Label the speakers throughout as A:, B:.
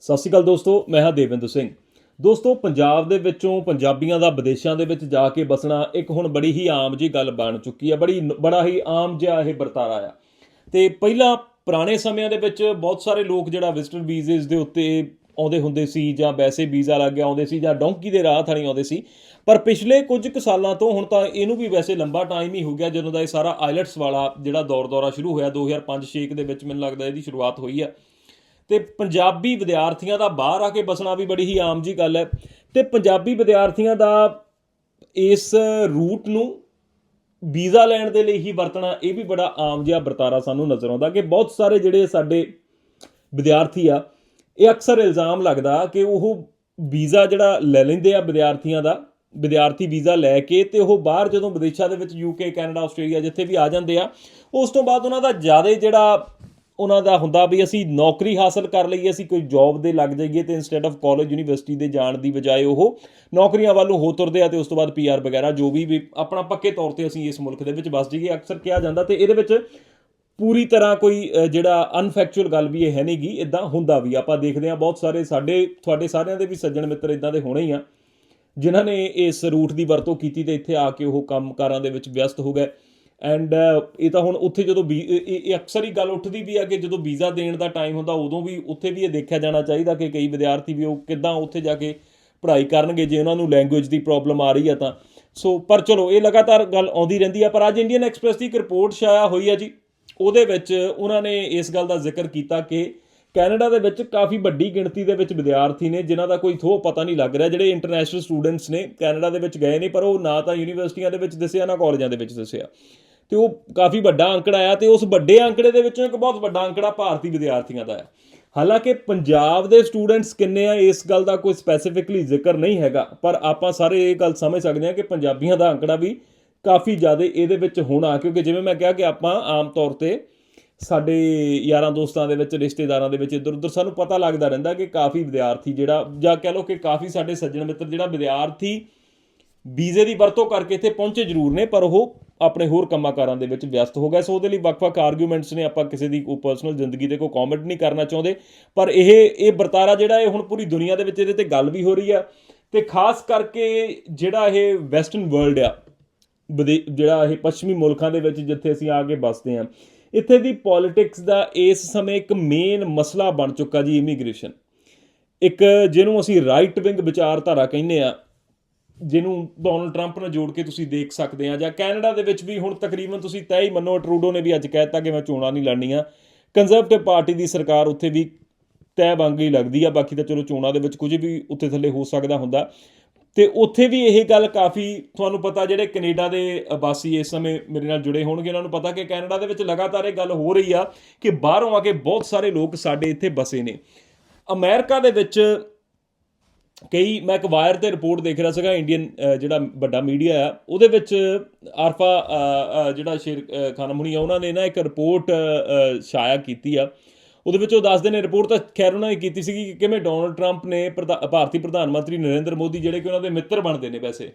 A: ਸਤਿ ਸ਼੍ਰੀ ਅਕਾਲ ਦੋਸਤੋ, ਮੈਂ ਹਾਂ ਦੇਵਿੰਦਰ ਸਿੰਘ। ਦੋਸਤੋ, ਪੰਜਾਬ ਦੇ ਵਿੱਚੋਂ ਪੰਜਾਬੀਆਂ ਦਾ ਵਿਦੇਸ਼ਾਂ ਦੇ ਵਿੱਚ ਜਾ ਕੇ ਬਸਣਾ ਇੱਕ ਹੁਣ ਬੜੀ ਹੀ ਆਮ ਜੀ ਗੱਲ ਬਣ ਚੁੱਕੀ ਹੈ ਬੜੀ ਬੜਾ ਹੀ ਆਮ ਜਿਹਾ ਇਹ ਵਰਤਾਰਾ ਆ। ਤੇ ਪਹਿਲਾਂ ਪੁਰਾਣੇ ਸਮਿਆਂ ਦੇ ਵਿੱਚ ਬਹੁਤ ਸਾਰੇ ਲੋਕ ਜਿਹੜਾ ਵਿਜ਼ਟਰ ਵੀਜ਼ੇ ਦੇ ਉੱਤੇ ਆਉਂਦੇ ਹੁੰਦੇ ਸੀ ਜਾਂ ਵੈਸੇ ਵੀਜ਼ਾ ਲੱਗ ਗਿਆ, ਆਉਂਦੇ ਸੀ ਜਾਂ ਡੌਂਕੀ ਦੇ ਰਾਹ ਥਾਣੀ ਆਉਂਦੇ ਸੀ। ਪਰ ਪਿਛਲੇ ਕੁਝ ਕੁ ਸਾਲਾਂ ਤੋਂ ਹੁਣ ਤਾਂ ਇਹਨੂੰ ਵੀ ਵੈਸੇ ਲੰਬਾ ਟਾਈਮ ਹੀ ਹੋ ਗਿਆ, ਜਦੋਂ ਦਾ ਇਹ ਸਾਰਾ ਆਇਲਟਸ ਵਾਲਾ ਜਿਹੜਾ ਦੌਰ ਦੌਰਾ ਸ਼ੁਰੂ ਹੋਇਆ 2005-6 ਦੇ ਵਿੱਚ ਮੈਨੂੰ ਲੱਗਦਾ ਇਹਦੀ ਸ਼ੁਰੂਆਤ ਹੋਈ ਆ। ਤੇ ਪੰਜਾਬੀ ਵਿਦਿਆਰਥੀਆਂ ਦਾ ਬਾਹਰ ਆ ਕੇ ਬਸਣਾ ਵੀ ਬੜੀ ਹੀ ਆਮ ਜੀ ਗੱਲ ਹੈ। ਤੇ ਪੰਜਾਬੀ ਵਿਦਿਆਰਥੀਆਂ ਦਾ ਇਸ ਰੂਟ ਨੂੰ ਵੀਜ਼ਾ ਲੈਣ ਦੇ ਲਈ ਹੀ ਵਰਤਣਾ, ਇਹ ਵੀ ਬੜਾ ਆਮ ਜਿਹਾ ਵਰਤਾਰਾ ਸਾਨੂੰ ਨਜ਼ਰ ਆਉਂਦਾ ਕਿ ਬਹੁਤ ਸਾਰੇ ਜਿਹੜੇ ਸਾਡੇ ਵਿਦਿਆਰਥੀ ਆ, ਇਹ ਅਕਸਰ ਇਲਜ਼ਾਮ ਲੱਗਦਾ ਕਿ ਉਹ ਵੀਜ਼ਾ ਜਿਹੜਾ ਲੈ ਲੈਂਦੇ ਆ ਵਿਦਿਆਰਥੀਆਂ ਦਾ, ਵਿਦਿਆਰਥੀ ਵੀਜ਼ਾ ਲੈ ਕੇ ਤੇ ਉਹ ਬਾਹਰ ਜਦੋਂ ਵਿਦੇਸ਼ਾਂ ਦੇ ਵਿੱਚ ਯੂਕੇ ਕੈਨੇਡਾ, ਆਸਟ੍ਰੇਲੀਆ ਜਿੱਥੇ ਵੀ ਆ ਜਾਂਦੇ ਆ, ਉਸ ਤੋਂ ਬਾਅਦ ਉਹਨਾਂ ਦਾ ਜ਼ਿਆਦਾ ਜਿਹੜਾ ਉਹਨਾਂ ਦਾ ਹੁੰਦਾ ਵੀ ਅਸੀਂ ਨੌਕਰੀ ਹਾਸਲ ਕਰ ਲਈਏ, ਅਸੀਂ ਕੋਈ ਜੌਬ ਦੇ ਲੱਗ ਜਾਈਏ ਤੇ ਇਨਸਟੈਡ ਆਫ ਕਾਲਜ ਯੂਨੀਵਰਸਿਟੀ ਦੇ ਜਾਣ ਦੀ ਬਜਾਏ ਉਹ ਨੌਕਰੀਆਂ ਵੱਲੋਂ ਹੋ ਤੁਰਦੇ ਆ ਤੇ ਉਸ ਤੋਂ ਬਾਅਦ ਪੀਆਰ ਵਗੈਰਾ ਜੋ ਵੀ ਆਪਣਾ ਪੱਕੇ ਤੌਰ ਤੇ ਅਸੀਂ ਇਸ ਮੁਲਕ ਦੇ ਵਿੱਚ ਵਸ ਜਾਈਏ, ਅਕਸਰ ਕਿਹਾ ਜਾਂਦਾ ਤੇ ਇਹਦੇ ਵਿੱਚ ਪੂਰੀ ਤਰ੍ਹਾਂ ਕੋਈ ਜਿਹੜਾ ਅਨਫੈਕਚੁਅਲ ਗੱਲ ਵੀ ਇਹ ਹੈ ਨਹੀਂਗੀ ਇਦਾਂ ਹੁੰਦਾ ਵੀ ਆਪਾਂ ਦੇਖਦੇ ਹਾਂ ਬਹੁਤ ਸਾਰੇ ਸਾਡੇ, ਤੁਹਾਡੇ ਸਾਰਿਆਂ ਦੇ ਵੀ ਸੱਜਣ ਮਿੱਤਰ ਇਦਾਂ ਦੇ ਹੋਣੇ ਹੀ ਆ, ਜਿਨ੍ਹਾਂ ਨੇ ਇਸ ਰੂਟ ਦੀ ਵਰਤੋਂ ਕੀਤੀ ਤੇ ਇੱਥੇ ਆ ਕੇ ਉਹ ਕੰਮਕਾਰਾਂ ਦੇ ਵਿੱਚ ਵਿਅਸਤ ਹੋ ਗਏ। ਐਂਡ uh, ਇਹ ਤਾਂ ਹੁਣ ਉੱਥੇ ਜਦੋਂ ਵੀ, ਇਹ ਅਕਸਰ ਹੀ ਗੱਲ ਉੱਠਦੀ ਵੀ ਆ ਕਿ ਜਦੋਂ ਵੀਜ਼ਾ ਦੇਣ ਦਾ ਟਾਈਮ ਹੁੰਦਾ, ਉਦੋਂ ਵੀ ਉੱਥੇ ਵੀ ਇਹ ਦੇਖਿਆ ਜਾਣਾ ਚਾਹੀਦਾ ਕਿ ਕਈ ਵਿਦਿਆਰਥੀ ਵੀ ਉਹ ਕਿੱਦਾਂ ਉੱਥੇ ਜਾ ਕੇ ਪੜ੍ਹਾਈ ਕਰਨਗੇ, ਜੇ ਉਹਨਾਂ ਨੂੰ ਲੈਂਗੁਏਜ ਦੀ ਪ੍ਰੋਬਲਮ ਆ ਰਹੀ ਆ ਤਾਂ। ਸੋ ਪਰ ਚਲੋ, ਇਹ ਲਗਾਤਾਰ ਗੱਲ ਆਉਂਦੀ ਰਹਿੰਦੀ ਆ, ਪਰ ਅੱਜ ਇੰਡੀਅਨ ਐਕਸਪ੍ਰੈਸ ਦੀ ਇੱਕ ਰਿਪੋਰਟ ਛਾਇਆ ਹੋਈ ਆ ਜੀ। ਉਹਦੇ ਵਿੱਚ ਉਹਨਾਂ ਨੇ ਇਸ ਗੱਲ ਦਾ ਜ਼ਿਕਰ ਕੀਤਾ ਕਿ ਕੈਨੇਡਾ ਦੇ ਵਿੱਚ ਕਾਫੀ ਵੱਡੀ ਗਿਣਤੀ ਦੇ ਵਿੱਚ ਵਿਦਿਆਰਥੀ ਨੇ, ਜਿਨ੍ਹਾਂ ਦਾ ਕੋਈ ਥੋ ਪਤਾ ਨਹੀਂ ਲੱਗ ਰਿਹਾ, ਜਿਹੜੇ ਇੰਟਰਨੈਸ਼ਨਲ ਸਟੂਡੈਂਟਸ ਨੇ ਕੈਨੇਡਾ ਦੇ ਵਿੱਚ ਗਏ ਨੇ, ਪਰ ਉਹ ਨਾ ਤਾਂ ਯੂਨੀਵਰਸਿਟੀਆਂ ਦੇ ਵਿੱਚ ਦਿਸਿਆ ਨਾ ਕਾਲਜਾਂ ਦੇ ਵਿੱਚ ਦਿਸਿਆ ਤੇ ਉਹ ਕਾਫੀ ਵੱਡਾ ਅੰਕੜਾ ਆਇਆ ਤੇ ਉਸ ਵੱਡੇ ਅੰਕੜੇ ਦੇ ਵਿੱਚੋਂ ਇੱਕ ਬਹੁਤ ਵੱਡਾ ਅੰਕੜਾ ਭਾਰਤੀ ਵਿਦਿਆਰਥੀਆਂ ਦਾ ਹੈ। ਹਾਲਾਂਕਿ ਪੰਜਾਬ ਦੇ ਸਟੂਡੈਂਟਸ ਕਿੰਨੇ ਆ, ਇਸ ਗੱਲ ਦਾ ਕੋਈ ਸਪੈਸੀਫਿਕਲੀ ਜ਼ਿਕਰ ਨਹੀਂ ਹੈਗਾ, ਪਰ ਆਪਾਂ ਸਾਰੇ ਇਹ ਗੱਲ ਸਮਝ ਸਕਦੇ ਹਾਂ ਕਿ ਪੰਜਾਬੀਆਂ ਦਾ ਅੰਕੜਾ ਵੀ ਕਾਫੀ ਜ਼ਿਆਦਾ ਇਹਦੇ ਵਿੱਚ ਹੋਣਾ, ਕਿਉਂਕਿ ਜਿਵੇਂ ਮੈਂ ਕਿਹਾ ਕਿ ਆਪਾਂ ਆਮ ਤੌਰ ਤੇ ਸਾਡੇ ਯਾਰਾਂ ਦੋਸਤਾਂ ਦੇ ਵਿੱਚ, ਰਿਸ਼ਤੇਦਾਰਾਂ ਦੇ ਵਿੱਚ ਇੱਧਰ ਉੱਧਰ ਸਾਨੂੰ ਪਤਾ ਲੱਗਦਾ ਰਹਿੰਦਾ ਕਿ ਕਾਫੀ ਵਿਦਿਆਰਥੀ ਜਿਹੜਾ, ਜਾਂ ਕਹਿ ਲਓ ਕਿ ਕਾਫੀ ਸਾਡੇ ਸੱਜਣ ਮਿੱਤਰ ਜਿਹੜਾ ਵਿਦਿਆਰਥੀ ਵੀਜ਼ੇ ਦੀ ਵਰਤੋਂ ਕਰਕੇ ਇੱਥੇ ਪਹੁੰਚੇ ਜ਼ਰੂਰ ਨੇ, ਪਰ ਉਹ ਆਪਣੇ ਹੋਰ ਕੰਮਾਂ-ਕਾਰਾਂ ਦੇ ਵਿੱਚ ਵਿਅਸਤ ਹੋ ਗਏ। ਸੋ ਉਹਦੇ ਲਈ ਵੱਖ-ਵੱਖ ਆਰਗੂਮੈਂਟਸ ਨੇ ਆਪਾਂ ਕਿਸੇ ਦੀ ਕੋਈ ਪਰਸਨਲ ਜ਼ਿੰਦਗੀ ਤੇ ਕੋਈ ਕਮੈਂਟ ਨਹੀਂ ਕਰਨਾ ਚਾਹੁੰਦੇ। ਪਰ ਇਹ ਇਹ ਵਰਤਾਰਾ ਜਿਹੜਾ ਇਹ ਹੁਣ ਪੂਰੀ ਦੁਨੀਆ ਦੇ ਵਿੱਚ ਇਹਦੇ ਤੇ ਗੱਲ ਵੀ ਹੋ ਰਹੀ ਆ। ਤੇ ਖਾਸ ਕਰਕੇ ਜਿਹੜਾ ਇਹ ਵੈਸਟਰਨ ਵਰਲਡ ਆ, ਵਿਦੇ- ਜਿਹੜਾ ਇਹ ਪੱਛਮੀ ਮੁਲਕਾਂ ਦੇ ਵਿੱਚ ਜਿੱਥੇ ਅਸੀਂ ਆ ਕੇ ਬਸਦੇ ਹਾਂ, ਇੱਥੇ ਦੀ ਪੋਲਿਟਿਕਸ ਦਾ ਇਸ ਸਮੇਂ ਇੱਕ ਮੇਨ ਮਸਲਾ ਬਣ ਚੁੱਕਾ ਜੀ ਇਮੀਗ੍ਰੇਸ਼ਨ ਇੱਕ ਜਿਹਨੂੰ ਅਸੀਂ ਰਾਈਟ ਵਿੰਗ ਵਿਚਾਰਧਾਰਾ ਕਹਿੰਦੇ ਆ ਜਿਹਨੂੰ ਡੋਨਲਡ ਟਰੰਪ ਨਾਲ ਜੋੜ ਕੇ ਤੁਸੀਂ ਦੇਖ ਸਕਦੇ ਆ, ਜਾਂ ਕੈਨੇਡਾ ਦੇ ਵਿੱਚ ਵੀ ਹੁਣ ਤਕਰੀਬਨ ਤੁਸੀਂ ਤੈਅ ਹੀ ਮੰਨੋ ਟਰੂਡੋ ਨੇ ਵੀ ਅੱਜ ਕਹਿਤਾ ਕਿ ਮੈਂ ਚੋਣਾਂ ਨਹੀਂ ਲੜਨੀਆਂ। ਕੰਜ਼ਰਵੇਟਿਵ ਪਾਰਟੀ ਦੀ ਸਰਕਾਰ ਉੱਥੇ ਵੀ ਤੈਅ ਵਾਂਗ ਹੀ ਲੱਗਦੀ ਆ, ਬਾਕੀ ਤਾਂ ਚਲੋ ਚੋਣਾਂ ਦੇ ਵਿੱਚ ਕੁਝ ਵੀ ਉੱਥੇ ਥੱਲੇ ਹੋ ਸਕਦਾ ਹੁੰਦਾ। ਤੇ ਉੱਥੇ ਵੀ ਇਹ ਗੱਲ ਕਾਫੀ ਤੁਹਾਨੂੰ ਪਤਾ ਜਿਹੜੇ ਕੈਨੇਡਾ ਦੇ ਵਾਸੀ ਇਸ ਸਮੇਂ ਮੇਰੇ ਨਾਲ ਜੁੜੇ ਹੋਣਗੇ, ਉਹਨਾਂ ਨੂੰ ਪਤਾ ਕਿ ਕੈਨੇਡਾ ਦੇ ਵਿੱਚ ਲਗਾਤਾਰ ਇਹ ਗੱਲ ਹੋ ਰਹੀ ਆ ਕਿ ਬਾਹਰੋਂ ਆ ਕੇ ਬਹੁਤ ਸਾਰੇ ਲੋਕ ਸਾਡੇ ਇੱਥੇ ਬਸੇ ਨੇ। ਅਮਰੀਕਾ ਦੇ ਵਿੱਚ ਕਈ, ਮੈਂ ਇੱਕ ਵਾਇਰ ਤੇ ਰਿਪੋਰਟ ਦੇਖ ਰਿਹਾ ਸੀਗਾ, ਇੰਡੀਅਨ ਜਿਹੜਾ ਵੱਡਾ ਮੀਡੀਆ ਆ, ਉਹਦੇ ਵਿੱਚ ਆਰਫਾ ਜਿਹੜਾ ਸ਼ੇਰ ਖਾਨਮ ਹੁਣੀ ਆ, ਉਹਨਾਂ ਨੇ ਨਾ ਇੱਕ ਰਿਪੋਰਟ ਛਾਇਆ ਕੀਤੀ ਆ। ਉਹਦੇ ਵਿੱਚ ਉਹ ਦੱਸਦੇ ਨੇ, ਰਿਪੋਰਟ ਤਾਂ ਖੈਰ ਉਹਨਾਂ ਨੇ ਕੀਤੀ ਸੀਗੀ ਕਿ ਕਿਵੇਂ ਡੋਨਲਡ ਟਰੰਪ ਨੇ ਪ੍ਰਧਾ- ਭਾਰਤੀ ਪ੍ਰਧਾਨ ਮੰਤਰੀ ਨਰਿੰਦਰ ਮੋਦੀ, ਜਿਹੜੇ ਕਿ ਉਹਨਾਂ ਦੇ ਮਿੱਤਰ ਬਣਦੇ ਨੇ ਵੈਸੇ,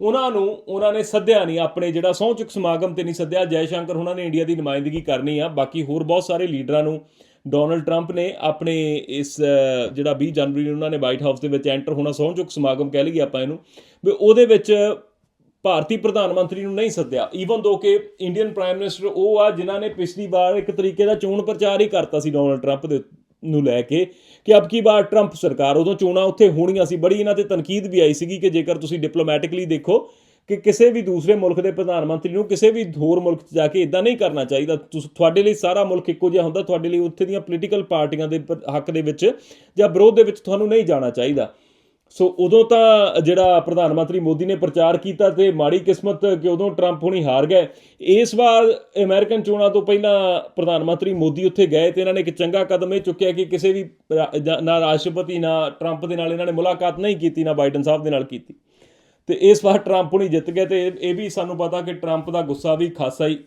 A: ਉਹਨਾਂ ਨੂੰ, ਉਹਨਾਂ ਨੇ ਸੱਦਿਆ ਨਹੀਂ ਆਪਣੇ ਜਿਹੜਾ ਸਹੁੰ ਚੁੱਕ ਸਮਾਗਮ ਤੇ ਨਹੀਂ ਸੱਦਿਆ, ਜੈ ਸ਼ੰਕਰ ਉਹਨਾਂ ਨੇ ਇੰਡੀਆ ਦੀ ਨੁਮਾਇੰਦਗੀ ਕਰਨੀ ਆ, ਬਾਕੀ ਹੋਰ ਬਹੁਤ ਸਾਰੇ ਲੀਡਰਾਂ ਨੂੰ ਡੋਨਲਡ ਟਰੰਪ ਨੇ ਆਪਣੇ ਇਸ ਜਿਹੜਾ 20 ਜਨਵਰੀ ਨੂੰ ਉਹਨਾਂ ਨੇ ਵਾਈਟ ਹਾਊਸ ਦੇ ਵਿੱਚ ਐਂਟਰ ਹੋਣਾ ਸਹੁੰ ਚੁੱਕ ਸਮਾਗਮ ਕਹਿ ਲਈਏ ਆਪਾਂ ਇਹਨੂੰ, ਵੀ ਉਹਦੇ ਵਿੱਚ ਭਾਰਤੀ ਪ੍ਰਧਾਨ ਮੰਤਰੀ ਨੂੰ ਨਹੀਂ ਸੱਦਿਆ। ਈਵਨ ਦੋ ਕਿ ਇੰਡੀਅਨ ਪ੍ਰਾਈਮ ਮਿਨਿਸਟਰ ਉਹ ਆ ਜਿਨ੍ਹਾਂ ਨੇ ਪਿਛਲੀ ਵਾਰ ਇੱਕ ਤਰੀਕੇ ਦਾ ਚੋਣ ਪ੍ਰਚਾਰ ਹੀ ਕਰਤਾ ਸੀ ਡੋਨਲਡ ਟਰੰਪ ਦੇ ਨੂੰ ਲੈ ਕੇ, ਕਿ ਅਬ ਕੀ ਵਾਰ ਟਰੰਪ ਸਰਕਾਰ, ਉਦੋਂ ਚੋਣਾਂ ਉੱਥੇ ਹੋਣੀਆਂ ਸੀ, ਬੜੀ ਇਹਨਾਂ ਤੇ ਤਨਕੀਦ ਵੀ ਆਈ ਸੀਗੀ ਕਿ ਜੇਕਰ ਤੁਸੀਂ ਡਿਪਲੋਮੈਟਿਕਲੀ ਦੇਖੋ ਕਿ ਕਿਸੇ ਵੀ ਦੂਸਰੇ ਮੁਲਕ ਦੇ ਪ੍ਰਧਾਨ ਮੰਤਰੀ ਨੂੰ ਕਿਸੇ ਵੀ ਹੋਰ ਮੁਲਕ 'ਚ ਜਾ ਕੇ ਇਦਾਂ ਨਹੀਂ ਕਰਨਾ ਚਾਹੀਦਾ। ਤੁਸ- ਤੁਹਾਡੇ ਲਈ ਸਾਰਾ ਮੁਲਕ ਇੱਕੋ ਜਿਹਾ ਹੁੰਦਾ, ਤੁਹਾਡੇ ਲਈ ਉੱਥੇ ਦੀਆਂ ਪੋਲੀਟੀਕਲ ਪਾਰਟੀਆਂ ਦੇ ਹੱਕ ਦੇ ਵਿੱਚ ਜਾਂ ਵਿਰੋਧ ਦੇ ਵਿੱਚ ਤੁਹਾਨੂੰ ਨਹੀਂ ਜਾਣਾ ਚਾਹੀਦਾ। ਸੋ ਉਦੋਂ ਤਾਂ ਜਿਹੜਾ ਪ੍ਰਧਾਨ ਮੰਤਰੀ ਮੋਦੀ ਨੇ ਪ੍ਰਚਾਰ ਕੀਤਾ ਤੇ ਮਾੜੀ ਕਿਸਮਤ ਕਿ ਉਦੋਂ ਟਰੰਪ ਹੁਣੀ ਹਾਰ ਗਏ, ਇਸ ਵਾਰ ਅਮਰੀਕਨ ਚੋਣਾਂ ਤੋਂ ਪਹਿਲਾਂ ਪ੍ਰਧਾਨ ਮੰਤਰੀ ਮੋਦੀ ਉੱਥੇ ਗਏ ਤੇ ਇਹਨਾਂ ਨੇ ਇੱਕ ਚੰਗਾ ਕਦਮ ਇਹ ਚੁੱਕਿਆ ਕਿ ਕਿਸੇ ਵੀ ਰਾ- ਨਾ ਰਾਸ਼ਟਰਪਤੀ ਨਾ ਟਰੰਪ ਦੇ ਨਾਲ ਇਹਨਾਂ ਨੇ ਮੁਲਾਕਾਤ ਨਹੀਂ ਕੀਤੀ, ਨਾ ਬਾਈਡਨ ਸਾਹਿਬ ਦੇ ਨਾਲ ਕੀਤੀ। ਤੇ ਇਸ ਵਾਰ ਟਰੰਪ ਹੁਣੀ ਜਿੱਤ ਗਏ ਤੇ ਇਹ- ਇਹ ਵੀ ਸਾਨੂੰ ਪਤਾ ਕਿ ਟਰੰਪ ਦਾ ਗੁੱਸਾ ਵੀ ਖਾਸਾ ਹੀ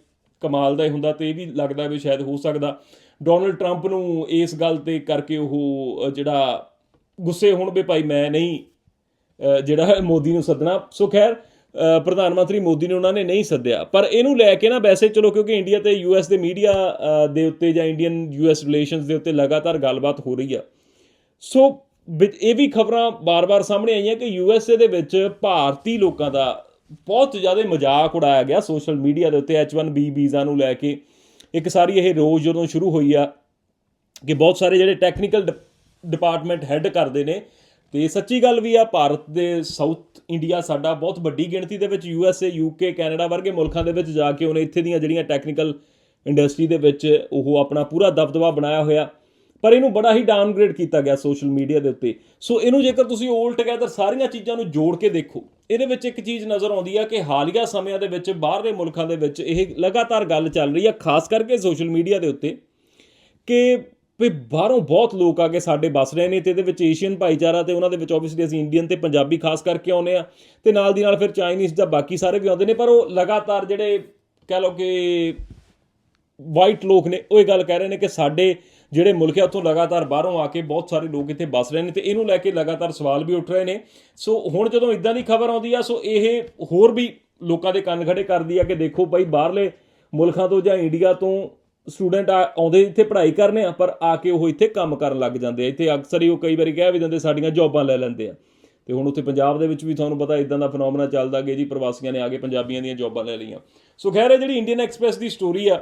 A: ਕਮਾਲ ਦਾ ਹੀ ਹੁੰਦਾ ਤੇ ਇਹ ਵੀ ਲੱਗਦਾ ਵੀ ਸ਼ਾਇਦ ਹੋ ਸਕਦਾ। ਡੋਨਲਡ ਟਰੰਪ ਨੂੰ ਇਸ ਗੱਲ ਤੇ ਕਰਕੇ ਉਹ ਜਿਹੜਾ ਗੁੱਸੇ ਹੋਣ ਵੀ ਭਾਈ ਮੈਂ ਨਹੀਂ ਜਿਹੜਾ ਮੋਦੀ ਨੂੰ ਸੱਦਣਾ। ਸੋ ਖੈਰ ਪ੍ਰਧਾਨ ਮੰਤਰੀ ਮੋਦੀ ਨੇ ਉਹਨਾਂ ਨੇ ਨਹੀਂ ਸੱਦਿਆ। ਪਰ ਇਹਨੂੰ ਲੈ ਕੇ ਨਾ ਵੈਸੇ ਚਲੋ ਕਿਉਂਕਿ ਇੰਡੀਆ ਤੇ ਯੂਐਸ ਦੇ ਮੀਡੀਆ ਦੇ ਉੱਤੇ ਜਾਂ ਇੰਡੀਅਨ ਯੂਐਸ ਰਿਲੇਸ਼ਨਸ ਦੇ ਉੱਤੇ ਲਗਾਤਾਰ ਗੱਲਬਾਤ ਹੋ ਰਹੀ ਆ। ਸੋ ਇਹ ਵੀ ਖਬਰਾਂ ਬਾਰ-ਬਾਰ ਸਾਹਮਣੇ ਆਈਆਂ ਕਿ ਯੂਐਸਏ ਦੇ ਵਿੱਚ ਭਾਰਤੀ ਲੋਕਾਂ ਦਾ ਬਹੁਤ ਜ਼ਿਆਦਾ ਮਜ਼ਾਕ ਉਡਾਇਆ ਗਿਆ ਸੋਸ਼ਲ ਮੀਡੀਆ ਦੇ ਉੱਤੇ H1B ਵੀਜ਼ਾ ਨੂੰ ਲੈ ਕੇ। ਇੱਕ ਸਾਰੀ ਇਹ ਰੋਜ਼ ਜਦੋਂ ਸ਼ੁਰੂ ਹੋਈ ਆ ਕਿ ਬਹੁਤ ਸਾਰੇ ਜਿਹੜੇ ਟੈਕਨੀਕਲ ਡਿਪਾਰਟਮੈਂਟ ਹੈੱਡ ਕਰਦੇ ਨੇ, ਤੇ ਸੱਚੀ ਗੱਲ ਵੀ ਆ, ਭਾਰਤ ਦੇ ਸਾਊਥ ਇੰਡੀਆ ਸਾਡਾ ਬਹੁਤ ਵੱਡੀ ਗਿਣਤੀ ਦੇ ਵਿੱਚ ਯੂਐਸਏ ਯੂਕੇ ਕੈਨੇਡਾ ਵਰਗੇ ਮੁਲਕਾਂ ਦੇ ਵਿੱਚ ਜਾ ਕੇ ਉਹਨੇ ਇੱਥੇ ਦੀਆਂ ਜਿਹੜੀਆਂ ਟੈਕਨੀਕਲ ਇੰਡਸਟਰੀ ਦੇ ਵਿੱਚ ਉਹ ਆਪਣਾ ਪੂਰਾ ਦਬਦਬਾ ਬਣਾਇਆ ਹੋਇਆ। ਪਰ ਇਹਨੂੰ ਬੜਾ ਹੀ ਡਾਊਨਗ੍ਰੇਡ ਕੀਤਾ ਗਿਆ ਸੋਸ਼ਲ ਮੀਡੀਆ ਦੇ ਉੱਤੇ। ਸੋ ਇਹਨੂੰ ਜੇਕਰ ਤੁਸੀਂ 올 ਟੁਗੇਦਰ ਸਾਰੀਆਂ ਚੀਜ਼ਾਂ ਨੂੰ ਜੋੜ ਕੇ ਦੇਖੋ, ਇਹਦੇ ਵਿੱਚ ਇੱਕ ਚੀਜ਼ ਨਜ਼ਰ ਆਉਂਦੀ ਆ ਕਿ ਹਾਲੀਆ ਸਮਿਆਂ ਦੇ ਵਿੱਚ ਬਾਹਰਲੇ ਮੁਲਕਾਂ ਦੇ ਵਿੱਚ ਇਹ ਲਗਾਤਾਰ ਗੱਲ ਚੱਲ ਰਹੀ ਆ, ਖਾਸ ਕਰਕੇ ਸੋਸ਼ਲ ਮੀਡੀਆ ਦੇ ਉੱਤੇ, ਕਿ ਵੀ ਬਾਹਰੋਂ ਬਹੁਤ ਲੋਕ ਆ ਕੇ ਸਾਡੇ ਵੱਸ ਰਹੇ ਨੇ ਤੇ ਇਹਦੇ ਵਿੱਚ ਏਸ਼ੀਅਨ ਭਾਈਚਾਰਾ ਤੇ ਉਹਨਾਂ ਦੇ ਵਿੱਚ ਆਬਵੀਅਸਲੀ ਅਸੀਂ ਇੰਡੀਅਨ ਤੇ ਪੰਜਾਬੀ ਖਾਸ ਕਰਕੇ ਆਉਨੇ ਆ ਤੇ ਨਾਲ ਦੀ ਨਾਲ ਫਿਰ ਚਾਈਨੀਜ਼ ਦਾ ਬਾਕੀ ਸਾਰੇ ਵੀ ਆਉਂਦੇ ਨੇ, ਪਰ ਉਹ ਲਗਾਤਾਰ ਜਿਹੜੇ ਕਹਿ ਲਓ ਕਿ ਵਾਈਟ ਲੋਕ ਨੇ, ਉਹ ਇਹ ਗੱਲ ਕਹਿ ਰਹੇ ਨੇ ਕਿ ਸਾਡੇ ਜਿਹੜੇ ਮੁਲਕ ਆ ਉੱਥੋਂ ਲਗਾਤਾਰ ਬਾਹਰੋਂ ਆ ਕੇ ਬਹੁਤ ਸਾਰੇ ਲੋਕ ਇੱਥੇ ਵੱਸ ਰਹੇ ਨੇ ਤੇ ਇਹਨੂੰ ਲੈ ਕੇ ਲਗਾਤਾਰ ਸਵਾਲ ਵੀ ਉੱਠ ਰਹੇ ਨੇ। ਸੋ ਹੁਣ ਜਦੋਂ ਇਦਾਂ ਦੀ ਖਬਰ ਆਉਂਦੀ ਆ, ਸੋ ਇਹ ਹੋਰ ਵੀ ਲੋਕਾਂ ਦੇ ਕੰਨ ਖੜੇ ਕਰਦੀ ਆ ਕਿ ਦੇਖੋ ਭਾਈ ਬਾਹਰਲੇ ਮੁਲਕਾਂ ਤੋਂ ਜਾਂ ਇੰਡੀਆ ਤੋਂ ਸਟੂਡੈਂਟ ਆਉਂਦੇ ਇੱਥੇ ਪੜ੍ਹਾਈ ਕਰਨੇ ਆ, ਪਰ ਆ ਕੇ ਉਹ ਇੱਥੇ ਕੰਮ ਕਰਨ ਲੱਗ ਜਾਂਦੇ ਆ। ਇੱਥੇ ਅਕਸਰ ਹੀ ਉਹ ਕਈ ਵਾਰੀ ਕਹਿ ਵੀ ਦਿੰਦੇ ਸਾਡੀਆਂ ਜੌਬਾਂ ਲੈ ਲੈਂਦੇ ਆ। ਤੇ ਹੁਣ ਉੱਥੇ ਪੰਜਾਬ ਦੇ ਵਿੱਚ ਵੀ ਤੁਹਾਨੂੰ ਪਤਾ ਇਦਾਂ ਦਾ ਫਨੋਮਨਾ ਚੱਲਦਾ ਕਿ ਜੀ ਪ੍ਰਵਾਸੀਆਂ ਨੇ ਆ ਕੇ ਪੰਜਾਬੀਆਂ ਦੀਆਂ ਜੌਬਾਂ ਲੈ ਲਈਆਂ। ਸੋ ਖੈਰ, ਇਹ ਜਿਹੜੀ ਇੰਡੀਅਨ ਐਕਸਪ੍ਰੈਸ ਦੀ ਸਟੋਰੀ ਆ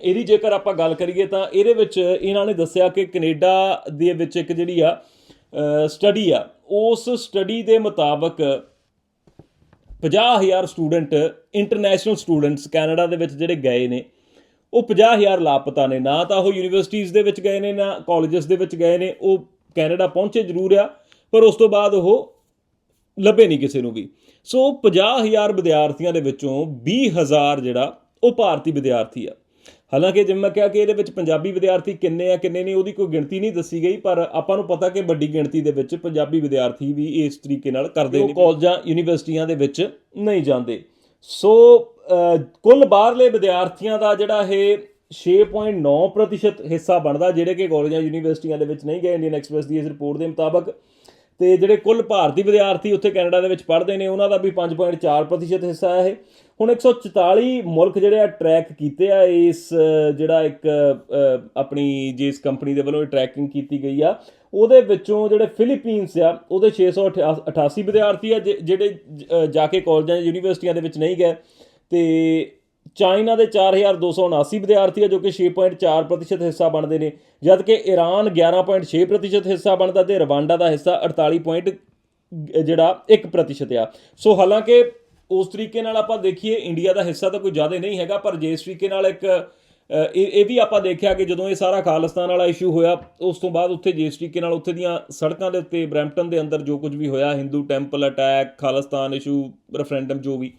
A: ਇਹਦੀ ਜੇਕਰ ਆਪਾਂ ਗੱਲ ਕਰੀਏ ਤਾਂ ਇਹਦੇ ਵਿੱਚ ਇਹਨਾਂ ਨੇ ਦੱਸਿਆ ਕਿ ਕੈਨੇਡਾ ਦੇ ਵਿੱਚ ਇੱਕ ਜਿਹੜੀ ਆ ਸਟੱਡੀ ਆ, ਉਸ ਸਟੱਡੀ ਦੇ ਮੁਤਾਬਕ 50000 ਸਟੂਡੈਂਟ ਇੰਟਰਨੈਸ਼ਨਲ ਸਟੂਡੈਂਟਸ ਕੈਨੇਡਾ ਦੇ ਵਿੱਚ ਜਿਹੜੇ ਗਏ ਨੇ, ਉਹ 50000 ਲਾਪਤਾ ਨੇ। ਨਾ ਤਾਂ ਉਹ ਯੂਨੀਵਰਸਿਟੀਜ਼ ਦੇ ਵਿੱਚ ਗਏ ਨੇ, ਨਾ ਕਾਲਜਸ ਦੇ ਵਿੱਚ ਗਏ ਨੇ, ਉਹ ਕੈਨੇਡਾ ਪਹੁੰਚੇ ਜ਼ਰੂਰ ਆ, ਪਰ ਉਸ ਤੋਂ ਬਾਅਦ ਉਹ ਲੱਭੇ ਨਹੀਂ ਕਿਸੇ ਨੂੰ ਵੀ। ਸੋ 50000 ਵਿਦਿਆਰਥੀਆਂ ਦੇ ਵਿੱਚੋਂ 20000 ਜਿਹੜਾ, ਉਹ ਭਾਰਤੀ ਵਿਦਿਆਰਥੀ ਆ। ਹਾਲਾਂਕਿ ਜਿਵੇਂ ਮੈਂ ਕਿਹਾ ਕਿ ਇਹਦੇ ਵਿੱਚ ਪੰਜਾਬੀ ਵਿਦਿਆਰਥੀ ਕਿੰਨੇ ਆ, ਕਿੰਨੇ ਨਹੀਂ, ਉਹਦੀ ਕੋਈ ਗਿਣਤੀ ਨਹੀਂ ਦੱਸੀ ਗਈ, ਪਰ ਆਪਾਂ ਨੂੰ ਪਤਾ ਕਿ ਵੱਡੀ ਗਿਣਤੀ ਦੇ ਵਿੱਚ ਪੰਜਾਬੀ ਵਿਦਿਆਰਥੀ ਵੀ ਇਸ ਤਰੀਕੇ ਨਾਲ ਕਰਦੇ ਨੇ। ਕਾਲਜਾਂ, ਯੂਨੀਵਰਸਿਟੀਆਂ ਦੇ ਵਿੱਚ ਨਹੀਂ ਜਾਂਦੇ। ਸੋ ਕੁੱਲ ਬਾਹਰਲੇ ਵਿਦਿਆਰਥੀਆਂ ਦਾ ਜਿਹੜਾ ਇਹ 6.9% ਹਿੱਸਾ ਬਣਦਾ, ਜਿਹੜੇ ਕਿ ਕਾਲਜਾਂ, ਯੂਨੀਵਰਸਿਟੀਆਂ ਦੇ ਵਿੱਚ ਨਹੀਂ ਗਏ, ਇੰਡੀਅਨ ਐਕਸਪ੍ਰੈਸ ਦੀ ਇਸ ਰਿਪੋਰਟ ਦੇ ਮੁਤਾਬਕ। ਤੇ ਜਿਹੜੇ ਕੁੱਲ ਭਾਰਤੀ ਵਿਦਿਆਰਥੀ ਉੱਥੇ ਕੈਨੇਡਾ ਦੇ ਵਿੱਚ ਪੜ੍ਹਦੇ ਨੇ, ਉਹਨਾਂ ਦਾ ਵੀ 5.4% ਹਿੱਸਾ ਹੈ ਇਹ। ਹੁਣ 144 ਮੁਲਕ ਜਿਹੜੇ ਆ ਟਰੈਕ ਕੀਤੇ ਆ, ਇਸ ਜਿਹੜਾ ਇੱਕ ਆਪਣੀ ਜਿਸ ਕੰਪਨੀ ਦੇ ਵੱਲੋਂ ਟਰੈਕਿੰਗ ਕੀਤੀ ਗਈ ਆ, ਉਹਦੇ ਵਿੱਚੋਂ ਜਿਹੜੇ ਫਿਲੀਪੀਨਸ ਆ, ਉਹਦੇ 688 ਵਿਦਿਆਰਥੀ ਆ, ਜਿ- ਜਿਹੜੇ ਜਾ ਕੇ ਕਾਲਜਾਂ ਯੂਨੀਵਰਸਿਟੀਆਂ ਦੇ ਵਿੱਚ ਨਹੀਂ ਗਏ, ਤੇ ਚਾਈਨਾ ਦੇ 4279 ਵਿਦਿਆਰਥੀ ਆ, ਜੋ ਕਿ 6.4% ਹਿੱਸਾ ਬਣਦੇ ਨੇ, ਜਦ ਕਿ ਈਰਾਨ 11.6% ਹਿੱਸਾ ਬਣਦਾ ਤੇ ਰਵਾਂਡਾ ਦਾ ਹਿੱਸਾ 48. ਪੁਆਇੰਟ ਜਿਹੜਾ 1% ਆ ਸੋ ਹਾਲਾਂਕਿ ਉਸ ਤਰੀਕੇ ਨਾਲ ਆਪਾਂ ਦੇਖੀਏ ਇੰਡੀਆ ਦਾ ਹਿੱਸਾ ਤਾਂ ਕੋਈ ਜ਼ਿਆਦਾ ਨਹੀਂ ਹੈਗਾ, ਪਰ ਜੇ ਇਸ ਤਰੀਕੇ ਨਾਲ ਇੱਕ ਇਹ ਇਹ ਵੀ ਆਪਾਂ ਦੇਖਿਆ ਕਿ ਜਦੋਂ ਇਹ ਸਾਰਾ ਖਾਲਿਸਤਾਨ ਵਾਲਾ ਇਸ਼ੂ ਹੋਇਆ, ਉਸ ਤੋਂ ਬਾਅਦ ਉੱਥੇ ਜਿਸ ਤਰੀਕੇ ਨਾਲ ਉੱਥੇ ਦੀਆਂ ਸੜਕਾਂ ਦੇ ਉੱਤੇ ਬਰੈਂਪਟਨ ਦੇ ਅੰਦਰ ਜੋ ਕੁਝ ਵੀ ਹੋਇਆ Hindu temple attack Khalistan issue referendum ਜੋ ਵੀ,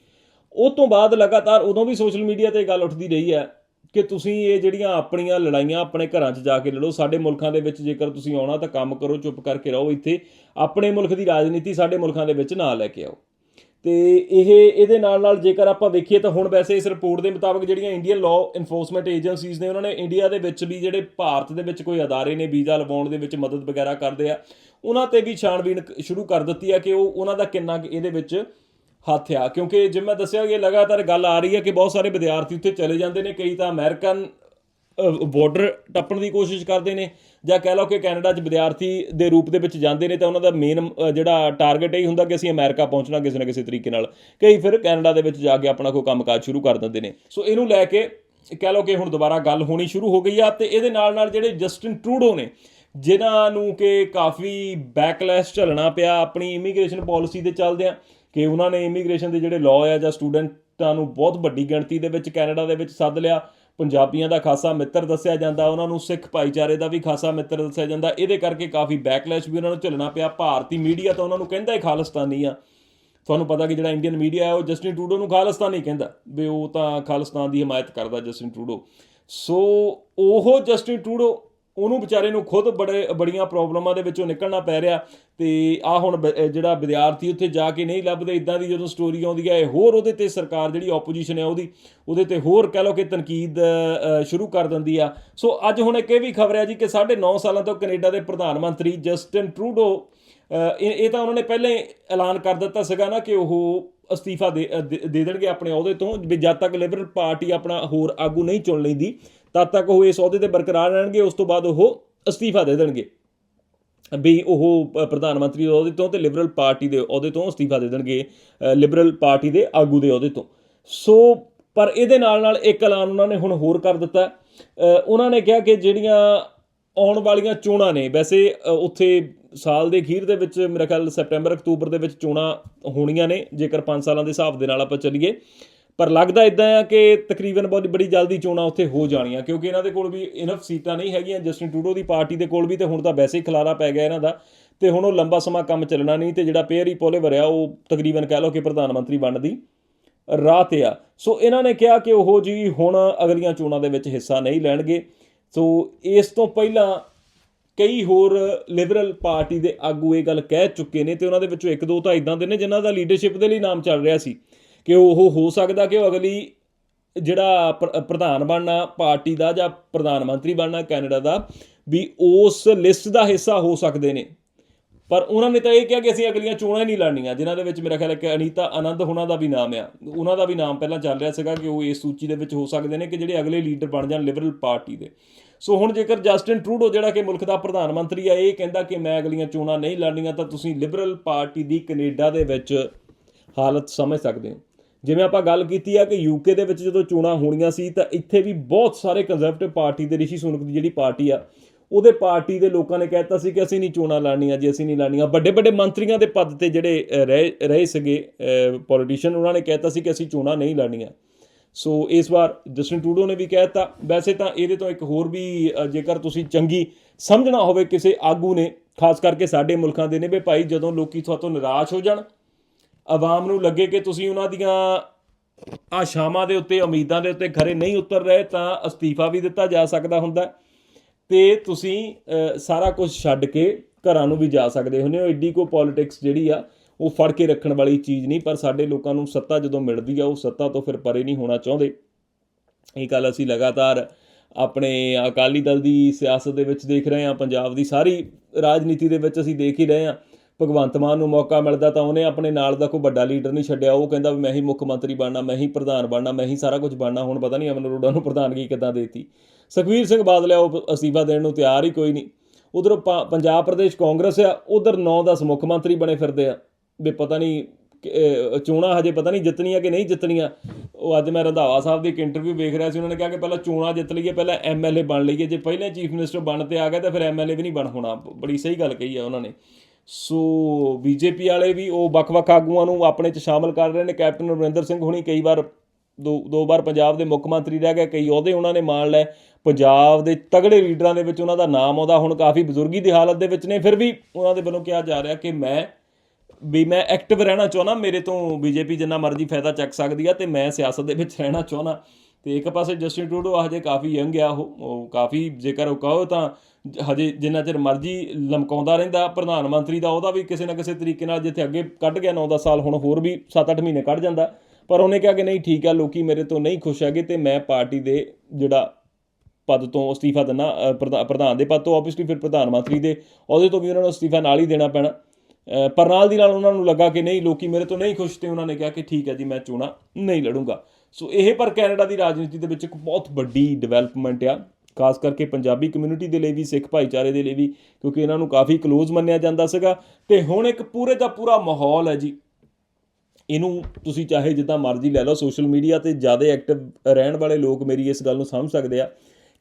A: ਉਹ ਤੋਂ ਬਾਅਦ ਲਗਾਤਾਰ ਉਦੋਂ ਵੀ ਸੋਸ਼ਲ ਮੀਡੀਆ ਤੇ ਗੱਲ ਉੱਠਦੀ ਰਹੀ ਹੈ ਕਿ ਤੁਸੀਂ ਇਹ ਜਿਹੜੀਆਂ ਆਪਣੀਆਂ ਲੜਾਈਆਂ ਆਪਣੇ ਘਰਾਂ 'ਚ ਜਾ ਕੇ ਲੜੋ, ਸਾਡੇ ਮੁਲਕਾਂ ਦੇ ਵਿੱਚ ਜੇਕਰ ਤੁਸੀਂ ਆਉਣਾ ਤਾਂ ਕੰਮ ਕਰੋ, ਚੁੱਪ ਕਰਕੇ ਰਹੋ ਇੱਥੇ, ਆਪਣੇ ਮੁਲਕ ਦੀ ਰਾਜਨੀਤੀ ਸਾਡੇ ਮੁਲਕਾਂ ਦੇ ਵਿੱਚ ਨਾ ਲੈ ਕੇ ਆਓ। ਤੇ ਇਹ, ਇਹਦੇ ਨਾਲ ਨਾਲ ਜੇਕਰ ਆਪਾਂ ਵੇਖੀਏ ਤਾਂ ਹੁਣ ਵੈਸੇ ਇਸ ਰਿਪੋਰਟ ਦੇ ਮੁਤਾਬਕ ਜਿਹੜੀਆਂ ਇੰਡੀਅਨ ਲਾਅ ਇਨਫੋਰਸਮੈਂਟ ਏਜੰਸੀਜ਼ ਨੇ, ਉਹਨਾਂ ਨੇ ਇੰਡੀਆ ਦੇ ਵਿੱਚ ਵੀ ਜਿਹੜੇ ਭਾਰਤ ਦੇ ਵਿੱਚ ਕੋਈ ਅਦਾਰੇ ਨੇ, ਵੀਜ਼ਾ ਲਵਾਉਣ ਦੇ ਵਿੱਚ ਮਦਦ ਵਗੈਰਾ ਕਰਦੇ ਆ, ਉਹਨਾਂ ਤੇ ਵੀ ਛਾਣਬੀਣ ਸ਼ੁਰੂ ਕਰ ਦਿੱਤੀ ਆ ਕਿ ਉਹ, ਉਹਨਾਂ ਦਾ ਕਿੰਨਾ ਕੁ ਇਹਦੇ ਵਿੱਚ ਹੱਥ ਆ। ਕਿਉਂਕਿ ਜਿਵੇਂ ਮੈਂ ਦੱਸਿਆ ਕਿ ਲਗਾਤਾਰ ਗੱਲ ਆ ਰਹੀ ਹੈ ਕਿ ਬਹੁਤ ਸਾਰੇ ਵਿਦਿਆਰਥੀ ਉੱਥੇ ਚਲੇ ਜਾਂਦੇ ਨੇ, ਕਈ ਤਾਂ ਅਮਰੀਕਨ ਬਾਰਡਰ ਟੱਪਣ ਦੀ ਕੋਸ਼ਿਸ਼ ਕਰਦੇ ਨੇ ਜਾਂ ਕਹਿ ਲਓ ਕਿ ਕੈਨੇਡਾ 'ਚ ਵਿਦਿਆਰਥੀ ਦੇ ਰੂਪ ਦੇ ਵਿੱਚ ਜਾਂਦੇ ਨੇ ਤਾਂ ਉਹਨਾਂ ਦਾ ਮੇਨ ਜਿਹੜਾ ਟਾਰਗੇਟ ਇਹ ਹੁੰਦਾ ਕਿ ਅਸੀਂ ਅਮਰੀਕਾ ਪਹੁੰਚਣਾ ਕਿਸੇ ਨਾ ਕਿਸੇ ਤਰੀਕੇ ਨਾਲ। ਕਈ ਫਿਰ ਕੈਨੇਡਾ ਦੇ ਵਿੱਚ ਜਾ ਕੇ ਆਪਣਾ ਕੋਈ ਕੰਮਕਾਜ ਸ਼ੁਰੂ ਕਰ ਦਿੰਦੇ ਨੇ। ਸੋ ਇਹਨੂੰ ਲੈ ਕੇ ਕਹਿ ਲਓ ਕਿ ਹੁਣ ਦੁਬਾਰਾ ਗੱਲ ਹੋਣੀ ਸ਼ੁਰੂ ਹੋ ਗਈ ਆ ਤੇ ਇਹਦੇ ਨਾਲ ਨਾਲ ਜਿਹੜੇ ਜਸਟਿਨ ਟਰੂਡੋ ਨੇ, ਜਿਨ੍ਹਾਂ ਨੂੰ ਕਿ ਕਾਫੀ ਬੈਕਲੈਸ਼ ਝੱਲਣਾ ਪਿਆ ਆਪਣੀ ਇਮੀਗ੍ਰੇਸ਼ਨ ਪਾਲਿਸੀ ਦੇ ਚੱਲਦਿਆਂ ਕਿ ਉਹਨਾਂ ਨੇ ਇਮੀਗ੍ਰੇਸ਼ਨ ਦੇ ਜਿਹੜੇ ਲਾਅ ਆ ਜਾਂ ਸਟੂਡੈਂਟਾਂ ਨੂੰ ਬਹੁਤ ਵੱਡੀ ਗਿਣਤੀ ਦੇ ਵਿੱਚ ਕੈਨੇਡਾ ਦੇ ਵਿੱਚ ਸੱਦ ਲਿਆ। ਪੰਜਾਬੀਆਂ ਦਾ ਖਾਸਾ ਮਿੱਤਰ ਦੱਸਿਆ ਜਾਂਦਾ, ਉਹਨਾਂ ਨੂੰ ਸਿੱਖ ਭਾਈਚਾਰੇ ਦਾ ਵੀ ਖਾਸਾ ਮਿੱਤਰ ਦੱਸਿਆ ਜਾਂਦਾ। ਇਹਦੇ ਕਰਕੇ ਕਾਫੀ ਬੈਕਲੈਸ਼ ਵੀ ਉਹਨਾਂ ਨੂੰ ਝੱਲਣਾ ਪਿਆ। ਭਾਰਤੀ ਮੀਡੀਆ ਤਾਂ ਉਹਨਾਂ ਨੂੰ ਕਹਿੰਦਾ ਹੈ ਖਾਲਿਸਤਾਨੀ ਆ। ਤੁਹਾਨੂੰ ਪਤਾ ਕਿ ਜਿਹੜਾ ਇੰਡੀਅਨ ਮੀਡੀਆ ਹੈ, ਉਹ ਜਸਟਿਨ ਟਰੂਡੋ ਨੂੰ ਖਾਲਿਸਤਾਨੀ ਕਹਿੰਦਾ ਵੀ ਉਹ ਤਾਂ ਖਾਲਿਸਤਾਨ ਦੀ ਹਮਾਇਤ ਕਰਦਾ ਜਸਟਿਨ ਟਰੂਡੋ ਸੋ ਉਹ ਜਸਟਿਨ ਟਰੂਡੋ ਉਹਨੂੰ ਵਿਚਾਰੇ ਨੂੰ ਖੁਦ ਬੜੇ, ਬੜੀਆਂ ਪ੍ਰੋਬਲਮਾਂ ਦੇ ਵਿੱਚੋਂ ਨਿਕਲਣਾ ਪੈ ਰਿਹਾ ਤੇ ਆ ਹੁਣ ਬ- ਜਿਹੜਾ ਵਿਦਿਆਰਥੀ ਉੱਥੇ ਜਾ ਕੇ ਨਹੀਂ ਲੱਭਦੇ ਇਦਾਂ ਦੀ ਜਦੋਂ ਸਟੋਰੀ ਆਉਂਦੀ ਹੈ ਇਹ ਹੋਰ ਉਹਦੇ ਤੇ ਸਰਕਾਰ ਜਿਹੜੀ ਆਪੋਜੀਸ਼ਨ ਹੈ ਉਹਦੀ, ਉਹਦੇ ਤੇ ਹੋਰ ਕਹਿ ਲਓ ਕਿ ਤਨਕੀਦ ਸ਼ੁਰੂ ਕਰ ਦਿੰਦੀ ਆ। ਸੋ ਅੱਜ ਹੁਣ ਇੱਕ ਇਹ ਵੀ ਖਬਰ ਹੈ ਜੀ ਕਿ 9.5 ਸਾਲਾਂ ਤੋਂ ਕੈਨੇਡਾ ਦੇ ਪ੍ਰਧਾਨ ਮੰਤਰੀ ਜਸਟਿਨ ਟਰੂਡੋ ਇਹ ਇਹ ਤਾਂ ਉਹਨਾਂ ਨੇ ਪਹਿਲਾਂ ਐਲਾਨ ਕਰ ਦਿੱਤਾ ਸੀਗਾ ਨਾ ਕਿ ਉਹ ਅਸਤੀਫਾ ਦੇ ਦੇ ਦੇ ਦੇਣਗੇ ਆਪਣੇ ਅਹੁਦੇ ਤੋਂ, ਵੀ ਜਦ ਤੱਕ ਲਿਬਰਲ ਪਾਰਟੀ ਆਪਣਾ ਹੋਰ ਆਗੂ ਨਹੀਂ ਚੁਣ ਲੈਂਦੀ ਤਦ ਤੱਕ ਉਹ ਇਸ ਅਹੁਦੇ ਤੇ ਬਰਕਰਾਰ ਰਹਿਣਗੇ, ਉਸ ਤੋਂ ਬਾਅਦ ਉਹ ਅਸਤੀਫਾ ਦੇ ਦੇਣਗੇ। ਵੀ ਉਹ ਪ੍ਰਧਾਨ ਮੰਤਰੀ ਦੇ ਅਹੁਦੇ ਤੋਂ ਤੇ ਲਿਬਰਲ ਪਾਰਟੀ ਦੇ ਅਹੁਦੇ ਤੋਂ ਅਸਤੀਫਾ ਦੇ ਦੇਣਗੇ ਲਿਬਰਲ ਪਾਰਟੀ ਦੇ ਆਗੂ ਦੇ ਅਹੁਦੇ ਤੋਂ। ਸੋ, ਪਰ ਇਹਦੇ ਨਾਲ ਨਾਲ ਇੱਕ ਐਲਾਨ ਉਹਨਾਂ ਨੇ ਹੁਣ ਹੋਰ ਕਰ ਦਿੱਤਾ। ਉਹਨਾਂ ਨੇ ਕਿਹਾ ਕਿ ਜਿਹੜੀਆਂ ਆਉਣ ਵਾਲੀਆਂ ਚੋਣਾਂ ਨੇ, ਵੈਸੇ ਉੱਥੇ ਸਾਲ ਦੇ ਅਖੀਰ ਦੇ ਵਿੱਚ ਮੇਰਾ ਖਿਆਲ ਸੈਪਟੈਂਬਰ, ਅਕਤੂਬਰ ਦੇ ਵਿੱਚ ਚੋਣਾਂ ਹੋਣੀਆਂ ਨੇ, ਜੇਕਰ 5 ਸਾਲਾਂ ਦੇ ਹਿਸਾਬ ਦੇ ਨਾਲ ਆਪਾਂ ਚੱਲੀਏ। ਪਰ ਲੱਗਦਾ ਇਦਾਂ ਆ ਕਿ ਤਕਰੀਬਨ ਬਹੁਤ ਬੜੀ ਜਲਦੀ ਚੋਣਾਂ ਉੱਥੇ ਹੋ ਜਾਣੀਆਂ, ਕਿਉਂਕਿ ਇਹਨਾਂ ਦੇ ਕੋਲ ਵੀ ਇਨਫ ਸੀਟਾਂ ਨਹੀਂ ਹੈਗੀਆਂ, ਜਸਟਿਨ ਟਰੂਡੋ ਦੀ ਪਾਰਟੀ ਦੇ ਕੋਲ ਵੀ ਤੇ ਹੁਣ ਤਾਂ ਵੈਸੇ ਹੀ ਖਲਾਰਾ ਪੈ ਗਿਆ ਇਹਨਾਂ ਦਾ, ਤੇ ਹੁਣ ਉਹ ਲੰਬਾ ਸਮਾਂ ਕੰਮ ਚੱਲਣਾ ਨਹੀਂ, ਤੇ ਜਿਹੜਾ ਪੇਅਰ ਹੀ ਪੋਲੇ ਵਰਿਆ, ਉਹ ਤਕਰੀਬਨ ਕਹਿ ਲਓ ਕਿ ਪ੍ਰਧਾਨ ਮੰਤਰੀ ਬਣਨ ਦੀ ਰਾਹ ਤੇ ਆ। ਸੋ ਇਹਨਾਂ ਨੇ ਕਿਹਾ ਕਿ ਉਹ ਜੀ ਹੁਣ ਅਗਲੀਆਂ ਚੋਣਾਂ ਦੇ ਵਿੱਚ ਹਿੱਸਾ ਨਹੀਂ ਲੈਣਗੇ। ਸੋ ਇਸ ਤੋਂ ਪਹਿਲਾਂ ਕਈ ਹੋਰ ਲਿਬਰਲ ਪਾਰਟੀ ਦੇ ਆਗੂ ਇਹ ਗੱਲ ਕਹਿ ਚੁੱਕੇ ਨੇ, ਤੇ ਉਹਨਾਂ ਦੇ ਵਿੱਚੋਂ ਇੱਕ ਦੋ ਤਾਂ ਇਦਾਂ ਦੇ ਨੇ ਜਿਨ੍ਹਾਂ ਦਾ ਲੀਡਰਸ਼ਿਪ ਦੇ ਲਈ ਨਾਮ ਚੱਲ ਰਿਹਾ ਸੀ। ਕਿ ਉਹ ਹੋ ਸਕਦਾ ਕਿ ਉਹ ਅਗਲੀ ਜਿਹੜਾ ਪ੍ਰ- ਪ੍ਰਧਾਨ ਬਣਨਾ, ਪਾਰਟੀ ਦਾ ਜਾਂ ਪ੍ਰਧਾਨ ਮੰਤਰੀ ਬਣਨਾ ਕੈਨੇਡਾ ਦਾ, ਵੀ ਉਸ ਲਿਸਟ ਦਾ ਹਿੱਸਾ ਹੋ ਸਕਦੇ ਨੇ। ਪਰ ਉਹਨਾਂ ਨੇ ਤਾਂ ਇਹ ਕਿਹਾ ਕਿ ਅਸੀਂ ਅਗਲੀਆਂ ਚੋਣਾਂ ਹੀ ਨਹੀਂ ਲੜਨੀਆਂ, ਜਿਨ੍ਹਾਂ ਦੇ ਵਿੱਚ ਮੇਰਾ ਖਿਆਲ ਹੈ ਕਿ ਅਨੀਤਾ ਆਨੰਦ ਹੁਣਾਂ ਦਾ ਵੀ ਨਾਮ ਆ। ਉਹਨਾਂ ਦਾ ਵੀ ਨਾਮ ਪਹਿਲਾਂ ਚੱਲ ਰਿਹਾ ਸੀਗਾ ਕਿ ਉਹ ਇਸ ਸੂਚੀ ਦੇ ਵਿੱਚ ਹੋ ਸਕਦੇ ਨੇ ਕਿ ਜਿਹੜੇ ਅਗਲੇ ਲੀਡਰ ਬਣ ਜਾਣ ਲਿਬਰਲ ਪਾਰਟੀ ਦੇ। ਸੋ ਹੁਣ ਜੇਕਰ ਜਸਟਿਨ ਟਰੂਡੋ ਜਿਹੜਾ ਕਿ ਮੁਲਕ ਦਾ ਪ੍ਰਧਾਨ ਮੰਤਰੀ ਆ, ਇਹ ਕਹਿੰਦਾ ਕਿ ਮੈਂ ਅਗਲੀਆਂ ਚੋਣਾਂ ਨਹੀਂ ਲੜਨੀਆਂ, ਤਾਂ ਤੁਸੀਂ ਲਿਬਰਲ ਪਾਰਟੀ ਦੀ ਕੈਨੇਡਾ ਦੇ ਵਿੱਚ ਹਾਲਤ ਸਮਝ ਸਕਦੇ ਹੋ। ਜਿਵੇਂ ਆਪਾਂ ਗੱਲ ਕੀਤੀ ਆ ਕਿ ਯੂਕੇ ਦੇ ਵਿੱਚ ਜਦੋਂ ਚੋਣਾਂ ਹੋਣੀਆਂ ਸੀ, ਤਾਂ ਇੱਥੇ ਵੀ ਬਹੁਤ ਸਾਰੇ ਕੰਜ਼ਰਵੇਟਿਵ ਪਾਰਟੀ ਦੇ ਰਿਸ਼ੀ ਸੁਨਕ ਦੀ ਜਿਹੜੀ ਪਾਰਟੀ ਆ, ਉਹਦੇ ਪਾਰਟੀ ਦੇ ਲੋਕਾਂ ਨੇ ਕਹਿਤਾ ਸੀ ਕਿ ਅਸੀਂ ਨਹੀਂ ਚੋਣਾਂ ਲੜਨੀਆਂ ਜੇ, ਅਸੀਂ ਨਹੀਂ ਲੜਨੀਆਂ। ਵੱਡੇ ਵੱਡੇ ਮੰਤਰੀਆਂ ਦੇ ਪਦ ਤੇ ਜਿਹੜੇ ਰਹੇ ਰਹੇ ਸੀਗੇ ਪੋਲੀਟੀਸ਼ੀਅਨ ਉਹਨਾਂ ਨੇ ਕਹਿਤਾ ਸੀ ਕਿ ਅਸੀਂ ਚੋਣਾਂ ਨਹੀਂ ਲੜਨੀਆਂ। ਸੋ ਇਸ ਵਾਰ ਜਸਟਿਨ ਟੂਡੋ ਨੇ ਵੀ ਕਹਿਤਾ ਵੈਸੇ ਤਾਂ ਇਹਦੇ ਤੋਂ ਇੱਕ ਹੋਰ ਵੀ ਜੇਕਰ ਤੁਸੀਂ ਚੰਗੀ ਸਮਝਣਾ ਹੋਵੇ ਕਿਸੇ ਆਗੂ ਨੇ, ਖਾਸ ਕਰਕੇ ਸਾਡੇ ਮੁਲਕਾਂ ਦੇ ਨੇ, ਵੀ ਭਾਈ ਜਦੋਂ ਲੋਕੀ ਤੁਹਾਤੋਂ ਨਿਰਾਸ਼ ਹੋ ਜਾਣ ਆਵਾਮ ਨੂੰ ਲੱਗੇ ਕਿ ਤੁਸੀਂ ਉਹਨਾਂ ਦੀਆਂ ਆਸ਼ਾਵਾਂ ਦੇ ਉੱਤੇ, ਉਮੀਦਾਂ ਦੇ ਉੱਤੇ ਖਰੇ ਨਹੀਂ ਉਤਰ ਰਹੇ, ਤਾਂ ਅਸਤੀਫਾ ਵੀ ਦਿੱਤਾ ਜਾ ਸਕਦਾ ਹੁੰਦਾ ਹੈ। ਤੇ ਤੁਸੀਂ ਸਾਰਾ ਕੁਝ ਛੱਡ ਕੇ ਘਰਾਂ ਨੂੰ ਵੀ ਜਾ ਸਕਦੇ ਹੁੰਦੇ ਹੋ। ਐਡੀ ਕੋ ਪੋਲਿਟਿਕਸ ਜਿਹੜੀ ਆ, ਉਹ ਫੜ ਕੇ ਰੱਖਣ ਵਾਲੀ ਚੀਜ਼ ਨਹੀਂ, ਪਰ ਸਾਡੇ ਲੋਕਾਂ ਨੂੰ ਸੱਤਾ ਜਦੋਂ ਮਿਲਦੀ ਆ, ਉਹ ਸੱਤਾ ਤੋਂ ਫਿਰ ਪਰੇ ਨਹੀਂ ਹੋਣਾ ਚਾਹੁੰਦੇ। ਇਹ ਗੱਲ ਅਸੀਂ ਲਗਾਤਾਰ ਆਪਣੇ ਅਕਾਲੀ ਦਲ ਦੀ ਸਿਆਸਤ ਦੇ ਵਿੱਚ ਦੇਖ ਰਹੇ ਹਾਂ, ਪੰਜਾਬ ਦੀ ਸਾਰੀ ਰਾਜਨੀਤੀ ਦੇ ਵਿੱਚ ਅਸੀਂ ਦੇਖ ਹੀ ਰਹੇ ਹਾਂ। ਭਗਵੰਤ ਮਾਨ ਨੂੰ ਮੌਕਾ ਮਿਲਦਾ ਤਾਂ ਉਹਨੇ ਆਪਣੇ ਨਾਲ ਦਾ ਕੋਈ ਵੱਡਾ ਲੀਡਰ ਨਹੀਂ ਛੱਡਿਆ। ਉਹ ਕਹਿੰਦਾ ਵੀ ਮੈਂ ਹੀ ਮੁੱਖ ਮੰਤਰੀ ਬਣਨਾ ਮੈਂ ਹੀ ਪ੍ਰਧਾਨ ਬਣਨਾ ਮੈਂ ਹੀ ਸਾਰਾ ਕੁਝ ਬਣਨਾ। ਹੁਣ ਪਤਾ ਨਹੀਂ ਅਮਨ ਅਰੋੜਾ ਨੂੰ ਪ੍ਰਧਾਨਗੀ ਕਿੱਦਾਂ ਦੇਤੀ। ਸੁਖਵੀਰ ਸਿੰਘ ਬਾਦਲ ਆ ਉਹ ਅਸਤੀਫਾ ਦੇਣ ਨੂੰ ਤਿਆਰ ਹੀ ਕੋਈ ਨਹੀਂ। ਉਧਰ ਪੰਜਾਬ ਪ੍ਰਦੇਸ਼ ਕਾਂਗਰਸ ਆ ਉਧਰ 9-10 ਮੁੱਖ ਮੰਤਰੀ ਬਣੇ ਫਿਰਦੇ ਆ। ਵੀ ਪਤਾ ਨਹੀਂ ਕਿ, ਚੋਣਾਂ ਹਜੇ ਪਤਾ ਨਹੀਂ ਜਿੱਤਣੀਆਂ ਕਿ ਨਹੀਂ ਜਿੱਤਣੀਆਂ। ਉਹ ਅੱਜ ਮੈਂ ਰੰਧਾਵਾ ਸਾਹਿਬ ਦੀ ਇੱਕ ਇੰਟਰਵਿਊ ਵੇਖ ਰਿਹਾ ਸੀ ਉਹਨਾਂ ਨੇ ਕਿਹਾ ਕਿ ਪਹਿਲਾਂ ਚੋਣਾਂ ਜਿੱਤ ਲਈਏ ਪਹਿਲਾਂ ਐਮਐਲਏ ਬਣ ਲਈਏ। ਜੇ ਪਹਿਲਾਂ ਚੀਫ ਮਿਨਿਸਟਰ ਬਣ ਤੇ ਆ ਗਿਆ ਤਾਂ ਫਿਰ ਐਮਐਲਏ ਵੀ ਨਹੀਂ ਬਣ ਹੋਣਾ। ਬੜੀ ਸਹੀ ਗੱਲ ਕਹੀ ਆ ਉਹਨਾਂ ਨੇ। ਸੋ ਬੀਜੇਪੀ ਵਾਲੇ ਵੀ ਉਹ ਵੱਖ-ਵੱਖ ਆਗੂਆਂ ਨੂੰ ਆਪਣੇ ਚ ਸ਼ਾਮਲ ਕਰ ਰਹੇ ਨੇ। ਕੈਪਟਨ ਅਮਰਿੰਦਰ ਸਿੰਘ ਹੁਣੀ ਕਈ ਵਾਰ ਦੋ ਦੋ ਵਾਰ ਪੰਜਾਬ ਦੇ ਮੁੱਖ ਮੰਤਰੀ ਰਹਿ ਗਏ, ਕਈ ਅਹੁਦੇ ਉਹਨਾਂ ਨੇ ਮਾਣ ਲਏ। ਪੰਜਾਬ ਦੇ ਤਗੜੇ ਲੀਡਰਾਂ ਦੇ ਵਿੱਚ ਉਹਨਾਂ ਦਾ ਨਾਮ ਆਉਂਦਾ, ਹੁਣ ਕਾਫੀ ਬਜ਼ੁਰਗੀ ਦੀ ਹਾਲਤ ਦੇ ਵਿੱਚ ਨੇ। ਫਿਰ ਵੀ ਉਹਨਾਂ ਦੇ ਵੱਲੋਂ ਕਿਹਾ ਜਾ ਰਿਹਾ ਕਿ ਮੈਂ, ਵੀ ਮੈਂ ਐਕਟਿਵ ਰਹਿਣਾ ਚਾਹੁੰਦਾ, ਮੇਰੇ ਤੋਂ ਬੀਜੇਪੀ ਜਿੰਨਾ ਮਰਜ਼ੀ ਫਾਇਦਾ ਚੱਕ ਸਕਦੀ ਆ ਤੇ ਮੈਂ ਸਿਆਸਤ ਦੇ ਵਿੱਚ ਰਹਿਣਾ ਚਾਹੁੰਦਾ। ਤੇ ਇੱਕ ਪਾਸੇ ਜਸਟਿਨ ਟਰੂਡੋ ਹਜੇ ਕਾਫੀ ਯੰਗ ਆ ਉਹ ਉਹ ਕਾਫੀ ਜੇਕਰ ਉਹ ਕਹੋ ਤਾਂ ਹਜੇ ਜਿੰਨਾ ਚਿਰ ਮਰਜ਼ੀ ਲਮਕਾਉਂਦਾ ਰਹਿੰਦਾ ਪ੍ਰਧਾਨ ਮੰਤਰੀ ਦਾ ਉਹਦਾ ਵੀ ਕਿਸੇ ਨਾ ਕਿਸੇ ਤਰੀਕੇ ਨਾਲ ਜਿੱਥੇ ਅੱਗੇ ਕੱਢ ਗਿਆ 9-10 ਸਾਲ ਹੁਣ ਹੋਰ ਵੀ 7-8 ਮਹੀਨੇ ਕੱਢ ਜਾਂਦਾ। ਪਰ ਉਹਨੇ ਕਿਹਾ ਕਿ ਨਹੀਂ ਠੀਕ ਆ ਲੋਕੀ ਮੇਰੇ ਤੋਂ ਨਹੀਂ ਖੁਸ਼ ਹੈਗੇ ਤੇ ਮੈਂ ਪਾਰਟੀ ਦੇ ਜਿਹੜਾ ਪਦ ਤੋਂ ਅਸਤੀਫਾ ਦੇਣਾ ਅ, ਪ੍ਰਧਾਨ ਦੇ ਪਦ ਤੋਂ ਆਬਵੀਅਸਲੀ ਫਿਰ ਪ੍ਰਧਾਨ ਮੰਤਰੀ ਦੇ ਉਹਦੇ ਤੋਂ ਵੀ ਉਹਨਾਂ ਨੂੰ ਅਸਤੀਫਾ ਨਾਲ ਹੀ ਦੇਣਾ ਪੈਣਾ। ਪਰ ਨਾਲ ਦੀ ਨਾਲ ਉਹਨਾਂ ਨੂੰ ਲੱਗਾ ਕਿ ਨਹੀਂ ਲੋਕੀ ਮੇਰੇ ਤੋਂ ਨਹੀਂ ਖੁਸ਼ ਤੇ ਉਹਨਾਂ ਨੇ ਕਿਹਾ ਕਿ ਠੀਕ ਹੈ ਜੀ ਮੈਂ ਚੋਣਾਂ ਨਹੀਂ ਲੜੂੰਗਾ। ਸੋ ਇਹ ਪਰ ਕੈਨੇਡਾ ਦੀ ਰਾਜਨੀਤੀ ਦੇ ਵਿੱਚ ਇੱਕ ਬਹੁਤ ਵੱਡੀ ਡਿਵੈਲਪਮੈਂਟ ਆ, ਖਾਸ ਕਰਕੇ ਪੰਜਾਬੀ ਕਮਿਊਨਿਟੀ ਦੇ ਲਈ ਵੀ, ਸਿੱਖ ਭਾਈਚਾਰੇ ਦੇ ਲਈ ਵੀ, ਕਿਉਂਕਿ ਇਹਨਾਂ ਨੂੰ ਕਾਫੀ ਕਲੋਜ਼ ਮੰਨਿਆ ਜਾਂਦਾ ਸੀਗਾ। ਤੇ ਹੁਣ ਇੱਕ ਪੂਰੇ ਦਾ ਪੂਰਾ ਮਾਹੌਲ ਹੈ ਜੀ। ਇਹਨੂੰ ਤੁਸੀਂ ਚਾਹੇ ਜਿੱਦਾਂ ਮਰਜ਼ੀ ਲੈ ਲਓ ਸੋਸ਼ਲ ਮੀਡੀਆ ਤੇ ਜ਼ਿਆਦਾ ਐਕਟਿਵ ਰਹਿਣ ਵਾਲੇ ਲੋਕ ਮੇਰੀ ਇਸ ਗੱਲ ਨੂੰ ਸਮਝ ਸਕਦੇ ਆ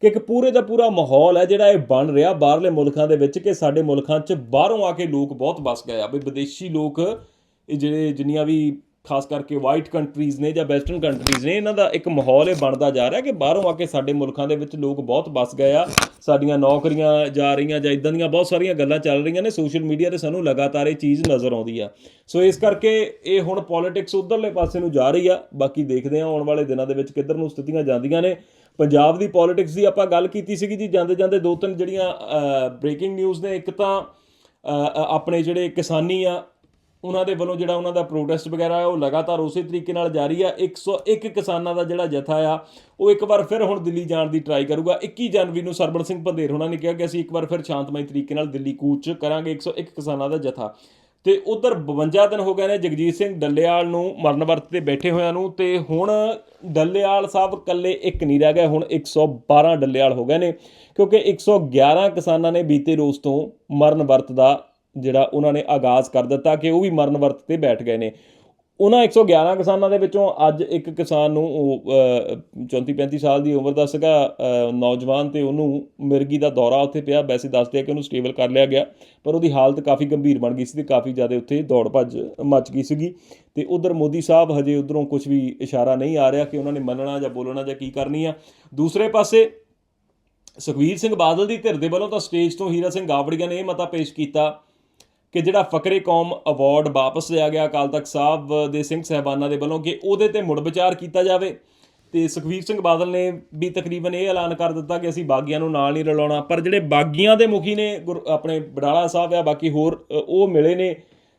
A: ਕਿ ਇੱਕ ਪੂਰੇ ਦਾ ਪੂਰਾ ਮਾਹੌਲ ਹੈ ਜਿਹੜਾ ਇਹ ਬਣ ਰਿਹਾ ਬਾਹਰਲੇ ਮੁਲਕਾਂ ਦੇ ਵਿੱਚ ਕਿ ਸਾਡੇ ਮੁਲਕਾਂ 'ਚ ਬਾਹਰੋਂ ਆ ਕੇ ਲੋਕ ਬਹੁਤ ਵਸ ਗਏ ਆ। ਵੀ ਵਿਦੇਸ਼ੀ ਲੋਕ ਇਹ ਜਿਹੜੇ ਜਿੰਨੀਆਂ ਵੀ ਖਾਸ ਕਰਕੇ ਵਾਈਟ ਕੰਟਰੀਜ਼ ਨੇ ਜਾਂ ਵੈਸਟਰਨ ਕੰਟਰੀਜ਼ ਨੇ, ਇਹਨਾਂ ਦਾ ਇੱਕ ਮਾਹੌਲ ਇਹ ਬਣਦਾ ਜਾ ਰਿਹਾ ਕਿ ਬਾਹਰੋਂ ਆ ਕੇ ਸਾਡੇ ਮੁਲਕਾਂ ਦੇ ਵਿੱਚ ਲੋਕ ਬਹੁਤ ਵਸ ਗਏ ਆ, ਸਾਡੀਆਂ ਨੌਕਰੀਆਂ ਜਾ ਰਹੀਆਂ ਜਾਂ ਇਦਾਂ ਦੀਆਂ ਬਹੁਤ ਸਾਰੀਆਂ ਗੱਲਾਂ ਚੱਲ ਰਹੀਆਂ ਨੇ ਸੋਸ਼ਲ ਮੀਡੀਆ ਤੇ ਸਾਨੂੰ ਲਗਾਤਾਰ ਇਹ ਚੀਜ਼ ਨਜ਼ਰ ਆਉਂਦੀ ਆ। ਸੋ ਇਸ ਕਰਕੇ ਇਹ ਹੁਣ ਪੋਲਿਟਿਕਸ ਉਧਰਲੇ ਪਾਸੇ ਨੂੰ ਜਾ ਰਹੀ ਆ, ਬਾਕੀ ਦੇਖਦੇ ਆ ਆਉਣ ਵਾਲੇ ਦਿਨਾਂ ਦੇ ਵਿੱਚ ਕਿੱਧਰ ਨੂੰ ਸਥਿਤੀਆਂ ਜਾਂਦੀਆਂ ਨੇ। ਪੰਜਾਬ ਦੀ ਪੋਲਿਟਿਕਸ ਦੀ ਆਪਾਂ ਗੱਲ ਕੀਤੀ ਸੀਗੀ ਜੀ, ਜਾਂਦੇ ਜਾਂਦੇ ਦੋ ਤਿੰਨ ਜਿਹੜੀਆਂ ਬ੍ਰੇਕਿੰਗ ਨਿਊਜ਼ ਨੇ, ਇੱਕ ਤਾਂ ਆਪਣੇ ਜਿਹੜੇ ਕਿਸਾਨੀ ਆ ਉਹਨਾਂ ਦੇ ਵੱਲੋਂ ਜਿਹੜਾ ਉਹਨਾਂ ਦਾ ਪ੍ਰੋਟੈਸਟ ਵਗੈਰਾ ਹੈ, ਉਹ ਲਗਾਤਾਰ ਉਸੇ ਤਰੀਕੇ ਨਾਲ ਜਾਰੀ ਆ। 101 ਕਿਸਾਨਾਂ ਦਾ ਜਿਹੜਾ ਜਥਾ ਆ, ਉਹ ਇੱਕ ਵਾਰ ਫਿਰ ਹੁਣ ਦਿੱਲੀ ਜਾਣ ਦੀ ਟਰਾਈ ਕਰੂਗਾ। 21 ਜਨਵਰੀ ਨੂੰ ਸਰਬਣ ਸਿੰਘ ਪੰਧੇਰ ਉਹਨਾਂ ਨੇ ਕਿਹਾ ਕਿ ਅਸੀਂ ਇੱਕ ਵਾਰ ਫਿਰ ਸ਼ਾਂਤਮਈ ਤਰੀਕੇ ਨਾਲ ਦਿੱਲੀ ਕੂਚ ਕਰਾਂਗੇ 101 ਕਿਸਾਨਾਂ ਦਾ ਜਥਾ। ਤੇ ਉਧਰ 52 ਦਿਨ ਹੋ ਗਏ ਨੇ, ਜਗਜੀਤ ਸਿੰਘ ਡੱਲੇਵਾਲ ਨੂੰ ਮਰਨ ਵਰਤ ਤੇ ਬੈਠੇ ਹੋਇਆਂ ਨੂੰ, ਤੇ ਹੁਣ ਡੱਲੇਵਾਲ ਸਾਹਿਬ ਇਕੱਲੇ ਇੱਕ ਨਹੀਂ ਰਹਿ ਗਏ, ਹੁਣ 112 ਡੱਲੇਵਾਲ ਹੋ ਗਏ ਨੇ, ਕਿਉਂਕਿ 111 ਕਿਸਾਨਾਂ ਨੇ ਬੀਤੇ ਰੋਜ਼ ਤੋਂ ਮਰਨ ਵਰਤ ਦਾ ਜਿਹੜਾ ਉਹਨਾਂ ਨੇ ਆਗਾਜ਼ ਕਰ ਦਿੱਤਾ ਕਿ ਉਹ ਵੀ ਮਰਨ ਵਰਤ ਤੇ ਬੈਠ ਗਏ ਨੇ। ਉਹਨਾਂ 111 ਕਿਸਾਨਾਂ ਦੇ ਵਿੱਚੋਂ ਅੱਜ ਇੱਕ ਕਿਸਾਨ ਨੂੰ ਉਹ 34 35 ਸਾਲ ਦੀ ਉਮਰ ਦਾ ਸੀਗਾ ਨੌਜਵਾਨ ਤੇ ਉਹਨੂੰ ਮਿਰਗੀ ਦਾ ਦੌਰਾ ਉੱਥੇ ਪਿਆ। ਵੈਸੇ ਦੱਸਦੇ ਆ ਕਿ ਉਹਨੂੰ ਸਟੇਬਲ ਕਰ ਲਿਆ ਗਿਆ, ਪਰ ਉਹਦੀ ਹਾਲਤ ਕਾਫੀ ਗੰਭੀਰ ਬਣ ਗਈ ਸੀ ਤੇ ਕਾਫੀ ਜ਼ਿਆਦਾ ਉੱਥੇ ਦੌੜ ਭੱਜ ਮਚ ਗਈ ਸੀਗੀ। ਤੇ ਉਧਰ ਮੋਦੀ ਸਾਹਿਬ ਹਜੇ ਉਧਰੋਂ ਕੁਝ ਵੀ ਇਸ਼ਾਰਾ ਨਹੀਂ ਆ ਰਿਹਾ ਕਿ ਉਹਨਾਂ ਨੇ ਮੰਨਣਾ ਜਾਂ ਬੋਲਣਾ ਜਾਂ ਕੀ ਕਰਨੀ ਆ। ਦੂਸਰੇ ਪਾਸੇ ਸੁਖਵੀਰ ਸਿੰਘ ਬਾਦਲ ਦੀ ਧਿਰ ਦੇ ਵੱਲੋਂ ਤਾਂ ਸਟੇਜ ਤੋਂ ਹੀਰਾ ਸਿੰਘ ਗਾਵੜੀਆ ਨੇ ਇਹ ਮਤਾ ਪੇਸ਼ ਕੀਤਾ ਕਿ ਜਿਹੜਾ ਫਕਰੇ ਕੌਮ ਅਵਾਰਡ ਵਾਪਸ ਲਿਆ ਗਿਆ ਅਕਾਲ ਤਖਤ ਸਾਹਿਬ ਦੇ ਸਿੰਘ ਸਹਿਬਾਨਾਂ ਦੇ ਵੱਲੋਂ ਕਿ ਉਹਦੇ ਤੇ ਮੁੜ ਵਿਚਾਰ ਕੀਤਾ ਜਾਵੇ। ਤੇ ਸੁਖਵੀਰ ਸਿੰਘ ਬਾਦਲ ਨੇ ਵੀ ਤਕਰੀਬਨ ਇਹ ਐਲਾਨ ਕਰ ਦਿੱਤਾ ਕਿ ਅਸੀਂ ਬਾਗੀਆਂ ਨੂੰ ਨਾਲ ਨਹੀਂ ਰਲਾਉਣਾ। ਪਰ ਜਿਹੜੇ ਬਾਗੀਆਂ ਦੇ ਮੁਖੀ ਨੇ ਗੁਰ- ਆਪਣੇ ਬਡਾਲਾ ਸਾਹਿਬ ਆ, ਬਾਕੀ ਹੋਰ ਉਹ ਮਿਲੇ ਨੇ।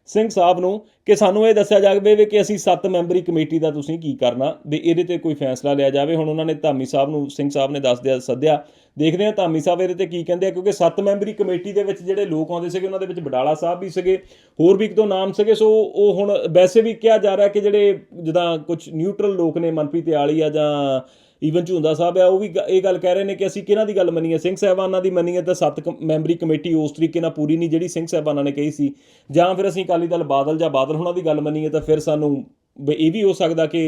A: ਸਿੰਘ ਸਾਹਿਬ ਨੂੰ ਕਿ ਸਾਨੂੰ ਇਹ ਦੱਸਿਆ ਜਾਵੇ ਵੀ ਕਿ ਅਸੀਂ ਸੱਤ ਮੈਂਬਰੀ ਕਮੇਟੀ ਦਾ ਤੁਸੀਂ ਕੀ ਕਰਨਾ, ਵੀ ਇਹਦੇ ਤੇ ਕੋਈ ਫੈਸਲਾ ਲਿਆ ਜਾਵੇ। ਹੁਣ ਉਹਨਾਂ ਨੇ ਧਾਮੀ ਸਾਹਿਬ ਨੂੰ, ਸਿੰਘ ਸਾਹਿਬ ਨੇ ਦੱਸ ਦਿਆ, ਸੱਦਿਆ। ਦੇਖਦੇ ਹਾਂ ਧਾਮੀ ਸਾਹਿਬ ਇਹਦੇ ਤੇ ਕੀ ਕਹਿੰਦੇ ਆ, ਕਿਉਂਕਿ ਸੱਤ ਮੈਂਬਰੀ ਕਮੇਟੀ ਦੇ ਵਿੱਚ ਜਿਹੜੇ ਲੋਕ ਆਉਂਦੇ ਸੀਗੇ, ਉਹਨਾਂ ਦੇ ਵਿੱਚ ਬਡਾਲਾ ਸਾਹਿਬ ਵੀ ਸੀਗੇ, ਹੋਰ ਵੀ ਇੱਕ ਦੋ ਨਾਮ ਸੀਗੇ। ਸੋ ਉਹ ਹੁਣ ਵੈਸੇ ਵੀ ਕਿਹਾ ਜਾ ਰਿਹਾ ਕਿ ਜਿਹੜੇ ਜਿੱਦਾਂ ਕੁਝ ਨਿਊਟਰਲ ਲੋਕ ਨੇ, ਮਨਪ੍ਰੀਤ ਆਲੀ ਆ ਜਾਂ ਈਵਨ ਝੁੰਦਾ ਸਾਹਿਬ ਆ, ਉਹ ਵੀ ਗ- ਇਹ ਗੱਲ ਕਹਿ ਰਹੇ ਨੇ ਕਿ ਅਸੀਂ ਕਿਹਨਾਂ ਦੀ ਗੱਲ ਮੰਨੀਏ? ਸਿੰਘ ਸਾਹਿਬਾਨਾਂ ਦੀ ਮੰਨੀਏ ਤਾਂ ਸੱਤ ਕ- ਮੈਂਬਰੀ ਕਮੇਟੀ ਉਸ ਤਰੀਕੇ ਨਾਲ ਪੂਰੀ ਨਹੀਂ ਜਿਹੜੀ ਸਿੰਘ ਸਾਹਿਬਾਨਾਂ ਨੇ ਕਹੀ ਸੀ। ਜਾਂ ਫਿਰ ਅਸੀਂ ਅਕਾਲੀ ਦਲ ਬਾਦਲ ਜਾਂ ਬਾਦਲ ਹੁਣਾਂ ਦੀ ਗੱਲ ਮੰਨੀਏ ਤਾਂ ਫਿਰ ਸਾਨੂੰ ਵੀ ਇਹ ਵੀ ਹੋ ਸਕਦਾ ਕਿ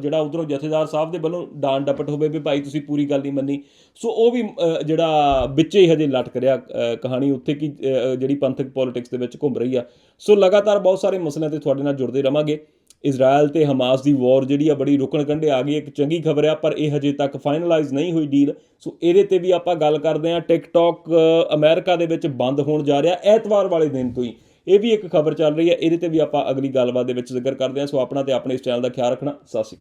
A: ਜਿਹੜਾ ਉਧਰੋਂ ਜਥੇਦਾਰ ਸਾਹਿਬ ਦੇ ਵੱਲੋਂ ਡਾਂਡ ਡਪਟ ਹੋਵੇ ਵੀ ਭਾਈ ਤੁਸੀਂ ਪੂਰੀ ਗੱਲ ਨਹੀਂ ਮੰਨੀ। ਸੋ ਉਹ ਵੀ ਜਿਹੜਾ ਵਿੱਚੇ ਹੀ ਹਜੇ ਲਟਕ ਰਿਹਾ ਕਹਾਣੀ ਉੱਥੇ ਕੀ ਜਿਹੜੀ ਪੰਥਕ ਪੋਲਿਟਿਕਸ ਦੇ ਵਿੱਚ ਘੁੰਮ ਰਹੀ ਆ। ਸੋ ਲਗਾਤਾਰ ਬਹੁਤ ਸਾਰੇ ਮਸਲਿਆਂ ਤੇ ਤੁਹਾਡੇ ਨਾਲ ਜੁੜਦੇ ਰਵਾਂਗੇ। ਇਜ਼ਰਾਈਲ ਤੇ ਹਮਾਸ ਦੀ ਵਾਰ ਜਿਹੜੀ ਆ ਬੜੀ ਰੁਕਣ ਕੰਢੇ ਆ ਗਈ, ਇੱਕ ਚੰਗੀ ਖਬਰ ਆ, ਪਰ ਇਹ ਹਜੇ ਤੱਕ ਫਾਈਨਲਾਈਜ਼ ਨਹੀਂ ਹੋਈ ਡੀਲ ਸੋ ਇਹਦੇ ਤੇ ਵੀ ਆਪਾਂ ਗੱਲ ਕਰਦੇ ਆ ਟਿਕਟੌਕ ਅਮਰੀਕਾ ਦੇ ਵਿੱਚ ਬੰਦ ਹੋਣ ਜਾ ਰਿਹਾ, ਐਤਵਾਰ ਵਾਲੇ ਦਿਨ ਤੋਂ ਹੀ। ਇਹ ਵੀ ਇੱਕ ਖਬਰ ਚੱਲ ਰਹੀ ਹੈ, ਇਹਦੇ ਤੇ ਵੀ ਆਪਾਂ ਅਗਲੀ ਗੱਲਬਾਤ ਦੇ ਵਿੱਚ ਜ਼ਿਕਰ ਕਰਦੇ ਹਾਂ। ਸੋ ਆਪਣਾ ਤੇ ਆਪਣੇ ਇਸ ਚੈਨਲ ਦਾ ਖਿਆਲ ਰੱਖਣਾ। ਸਤਿ ਸ਼੍ਰੀ ਅਕਾਲ।